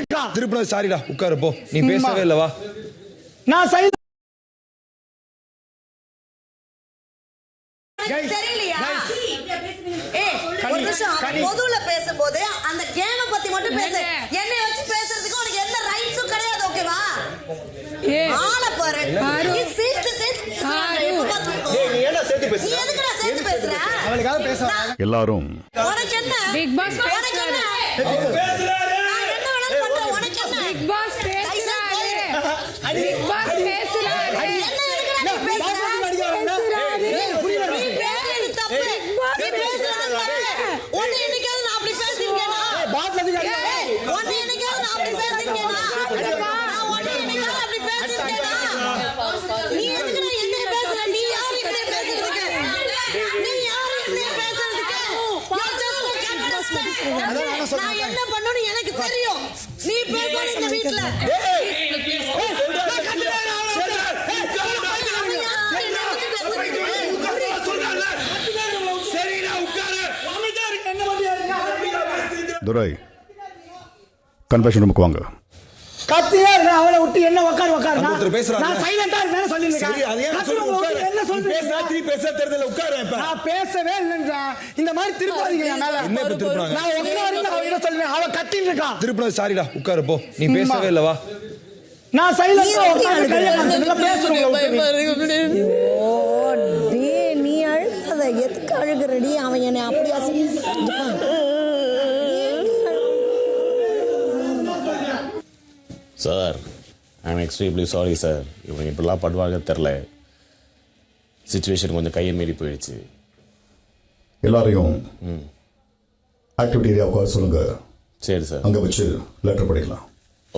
இருக்கா? திருப்பினது சாரிடா உட்காரு போ. நீ பேசவே இல்ல வா. நான் நிமிஷம். பொதுவுல பேசும்போது அந்த கேம பத்தி மட்டும் பேசு. என்னை? வச்சு பேசுறதுக்கு உனக்கு எந்த ரைட்ஸும் கிடையாது ஓகேவா ஆளை பாரு. நீ சேர்த்து சேர்த்து பேசுறாங்க. எப்ப பார்த்தாலும். நீ உனக்கு என்ன பிக் பாஸ் பேசுறாரு பிக் பாஸ் பேசுறாரு என்ன எதுக்குடா நீ பேசுற நீ பேசுறது தப்பு நீ பேசுறது தப்பு உன்னை என்னைக்காவது நான் அப்படி பேசிருக்கேனா ஏய், உன்னை என்னைக்காவது நான் அப்படி பேசிருக்கேனா? நான் உன்னை என்னைக்காவது அப்படி பேசிருக்கேனா? நீ எதுக்குடா என்னைய பேசுற? நீ யாரு என்னைய பேசுறதுக்கு? நீ யாரு என்னைய பேசுறதுக்கு? You're just a contestant. நான் என்ன பண்ணணும்னு எனக்கு தெரியும் நீ பேசுற இந்த பேசுறதுக்கு? துரை கன்வென்ஷன் ரூமுக்கு வாங்க கத்தியே இருக்க அவளை விட்டு என்ன உட்காரு உட்காரு ஒருத்தர் பேசுறாங்க. நான் சைலண்டா இருக்கேன்னு சொல்லி சரி அது ஏன் சொல்லு உட்காரு. என்ன பேசுனா சொல்றீங்க? நீ பேச தெரியல உட்காரு இப்ப. நான் பேசவே இல்லைன்றா. இந்த மாதிரி திருப்பாதீங்க என் மேல. என்ன திருப்புறாங்க? நான் உட்காரு அவகிட்ட சொல்லுவேன்? அவ கத்தின்னு இருக்கா? திருப்பினது சாரிடா உட்காரு போ. நீ பேசவே இல்ல வா. நான் சைலண்டா உட்கார்ந்து கையை காமிச்சதுல பேசுறேன் ஓ டேய் நீ அழுகாத. எதுக்கு அழுகுறடி? அவன் என்னை அப்படி sir. I'm extremely sorry sir இவங்க இப்படிலாம் பண்ணுவாங்க தெரில சுச்சுவேஷன் கொஞ்சம் கையை மீறி போயிடுச்சு. எல்லாரையும் ஆக்டிவிட்டி ஏரியா உட்கார சொல்லுங்க. சரி சார் அங்க வச்சு லெட்டர் படிக்கலாம்.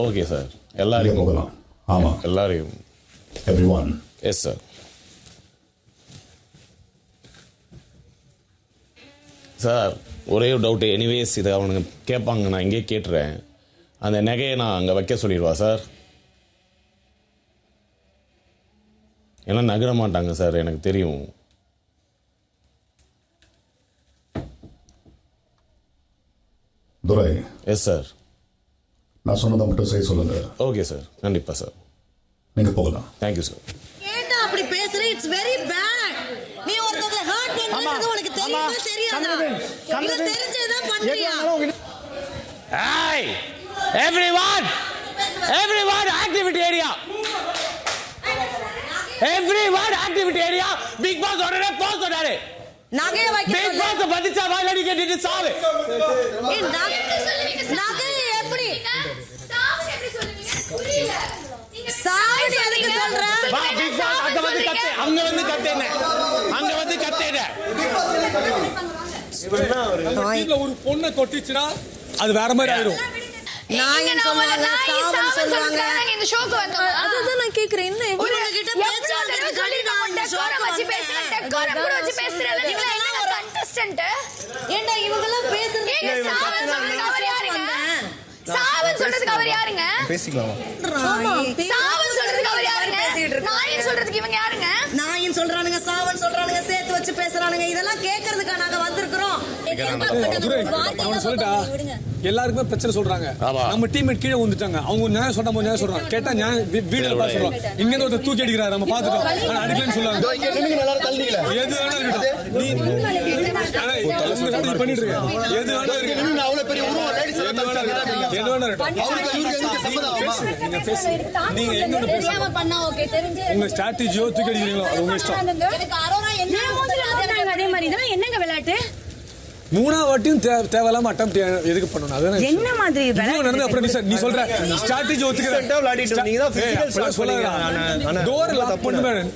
ஓகே சார் எல்லாரையும் போகலாம். ஆமா. எல்லாரையும். Everyone yes sir sir ஒரே ஒரு டவுட்டு எனிவேஸ் இதை அவனுங்க கேட்பாங்க. நான் இங்கேயே கேட்டுறேன். அந்த நகையை நான் அங்கே வைக்க சொல்லிடுவா சார். ஏன்னா நகர மாட்டாங்க சார். எனக்கு தெரியும். துரை. எஸ் சார் நான் சொன்னதை மட்டும் செய்ய சொல்லுங்க. ஓகே சார் கண்டிப்பாக சார் நீங்க போகலாம். தேங்க்யூ சார் ஏன்டா அப்படி பேசுற? இட்ஸ் வெரி பேட் நீ ஒருத்தரை ஹர்ட் பண்றது உனக்கு தெரியுமா? தெரியாதா இல்ல தெரிஞ்சேதான் பண்றியா? Hey! Everyone! Everyone, activity area! Everyone, activity area! Big Boss உடனே போக சொன்னாரு நகைய வைக்க சொல்லு. Boss பதிச்சா வாயிலடி கேட்டுட்டு சாவு. நகை- நகைய எப்படி? சாவடி எதுக்கு சொல்ற? வா Big Boss அங்க வந்து கத்து. அங்க வந்து கத்தேன அங்க வந்து கத்தேன வீட்ல ஒரு பொண்ணை கொட்டிச்சுன்னா அது வேற மாதிரி ஆயிடும் நாயின் சொல்லுவாங்க? சாவன் சொல்லுவாங்க. இந்த ஷோக்கு வந்தோம் அதுதான் நான் கேக்குறேன். என்ன இவங்க கிட்ட பேசுறதுக்கு கடி நான் இந்த ஷோக்கு வச்சு பேசுறேன் டெக்கோரம் கூட வச்சு பேசுறேன். நீங்க என்ன கண்டஸ்டன்ட் ஏண்டா இவங்க எல்லாம் பேசுறது ஏங்க சாவன் சொல்றதுக்கு அவர் யாருங்க? சாவன் சொல்றதுக்கு அவர் யாருங்க? சாவன் சொல்றதுக்கு அவர் யாருங்க? நாயின் சொல்றதுக்கு இவங்க யாருங்க? நாயின் சொல்றானுங்க சாவன் சொல்றானுங்க சேர்த்து வச்சு பேசுறானுங்க. இதெல்லாம் கேக்குறதுக்கா நாங்க அவன் சொல்லிட்டா எல்லாருக்குமே பிரச்சனை சொல்றாங்க. நம்ம டீம்மேட் கீழே வந்துட்டாங்க அவங்க நியாயம் சொன்னா நியாயம் சொல்றாங்க. கேட்டா நியாயம் வீ- வீடியோல பார்த்து சொல்றோம் இங்க இருந்து ஒருத்தர் தூக்கி அடிக்கிறாரு நம்ம பாத்துட்டோம் ஆனா அடிக்கலன்னு சொல்லுவாங்க எது வேணா பண்ணிட்டு இருக்க. எது வேணா இருக்கட்டும். நின்னு அவ்வளவு பெரிய உருவம் நீங்க எங்க பேசுங்க பண்ணா ஓகே தெரிஞ்சு உங்க ஸ்ட்ராட்டஜியோ தூக்கி அடிக்கிறீங்களோ? அது உங்க இஷ்டம். இதுக்கு அரோரா என்ன அதே மாதிரி இதெல்லாம் என்னங்க விளையாட்டு? மூணாவது வாட்டியும் தேவையில்லாம அட்டம் எதுக்கு பண்ணணும்? அதான் என்ன மாதிரி நடந்து அப்புறம் நீ நீ சொல்ற ஸ்ட்ராட்டஜி விளையாடிட்டு நீங்க தான். ஆனா, ஆனா, டோர் லாக் தப்பு பண்ணுவேன்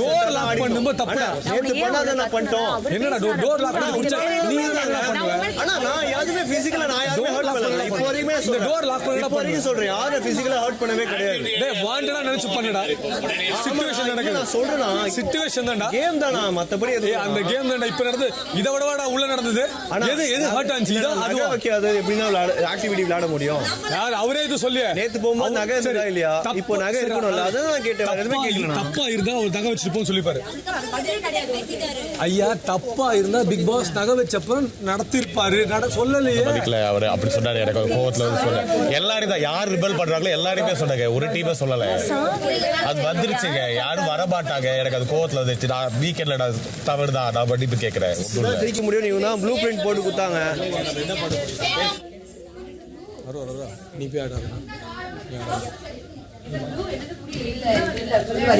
டோர் லாக் பண்ணும்போது தப்பு நேத்து பண்ணாத நான் பண்ணிட்டோம். என்னடா டோர் டோர் லாக் பண்ணி முடிச்சா நீ என்ன பண்ணுவ அண்ணா நான் யாருமே பிசிக்கலா நான் யாருமே ஹர்ட் பண்ணல. இப்போ வரைக்குமே இந்த சொல்றேன். door lock பண்ணா. சொல்றேன். யாரும் பிசிக்கலா ஹர்ட் பண்ணவே கிடையாது. டேய் வாண்டடா நினைச்சு பண்ணுடா. சிச்சுவேஷன் நடக்குது. நான் சொல்றேன் சிச்சுவேஷன் தான்டா. கேம் தானா மத்தபடி அந்த கேம் தான்டா. இப்ப நடந்து இதை விடவாடா உள்ள நடந்தது ஆனா எது எது ஹர்ட் ஆச்சு இதா நகை அதுவா? வைக்காத எப்படின்னா ஆக்டிவிட்டி விளையாட முடியும். யார் அவரே இது சொல்லி. நேத்து போகும்போது நகை இருந்ததா இல்லையா? இப்போ நகை இருக்கணும்ல அதான் நான் கேட்டேன் எதுவுமே கேட்கல. தப்பா இருந்தா ஒரு நகை வச்சுட்டு போன்னு சொல்லிப்பாரு ஐயா தப்பா இருந்தா பிக் பாஸ் நகை வச்சப்ப நடத்திருப்பாரு. நட சொல்லலையே. மதிக்கல அவர் அப்படி சொன்னாரு எனக்கு கோவத்துல வந்து சொல்ல எல்லாரும் தான் யார் ரிபல் பண்றாங்களோ எல்லாருமே சொன்னாங்க. ஒரு டீமே சொல்லல. அது வந்துருச்சுங்க. யாரும் வர மாட்டாங்க எனக்கு அது கோவத்துல வந்துருச்சு. நான் வீக்கெண்ட்ல நான் தவறு தான் நான் மன்னிப்பு கேட்கிறேன் முடியும் நீங்க ப்ளூ பிரிண்ட் போட்டு கொடுத்தாங்க நீ போய் ஆடு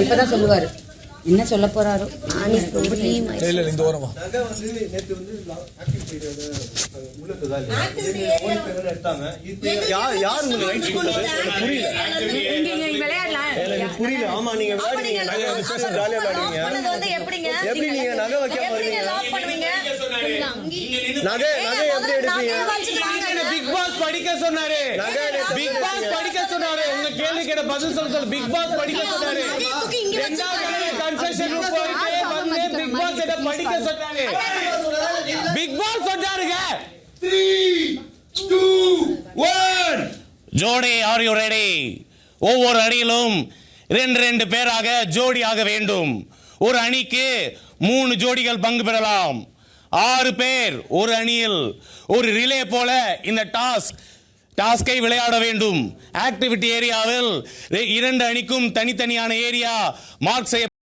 இப்பதான் சொல்லுவாரு என்ன சொல்ல போறாரோ இல்ல இந்த ஓரமா யார் யார் உங்களுக்கு புரியல புரியல ஆமா நீங்க ஜாலியா விளையாடுவீங்க எப்படி நீங்க நகை வைக்காம நகை நகை எப்படி எடுப்பீங்க. பிக் பாஸ் படிக்க சொன்னாரு. பிக் பாஸ் படிக்க சொன்னாரு. உங்க கேள்வி கேட்ட பதில் சொல்ல சொல்ல பிக் பாஸ் படிக்க சொன்னாரு. நகையை தூக்கி இங்க வச்சிருக்காங்க. கன்செஷன் போயிட்டு வந்து பிக் பாஸ் கிட்ட படிக்க சொன்னாரு. பிக் பாஸ் சொன்னாருங்க. ஜோடி ஆர் யூ ரெடி ஒவ்வொரு அணியிலும் ரெண்டு ரெண்டு பேராக ஜோடி ஆக வேண்டும். ஒரு அணிக்கு மூணு ஜோடிகள் பங்கு பெறலாம். ஆறு பேர் ஒரு அணியில் ஒரு ரிலே போல இந்த டாஸ்க் டாஸ்கை விளையாட வேண்டும். ஆக்டிவிட்டி ஏரியாவில் இரண்டு அணிக்கும் தனித்தனியான ஏரியா மார்க் செய்ய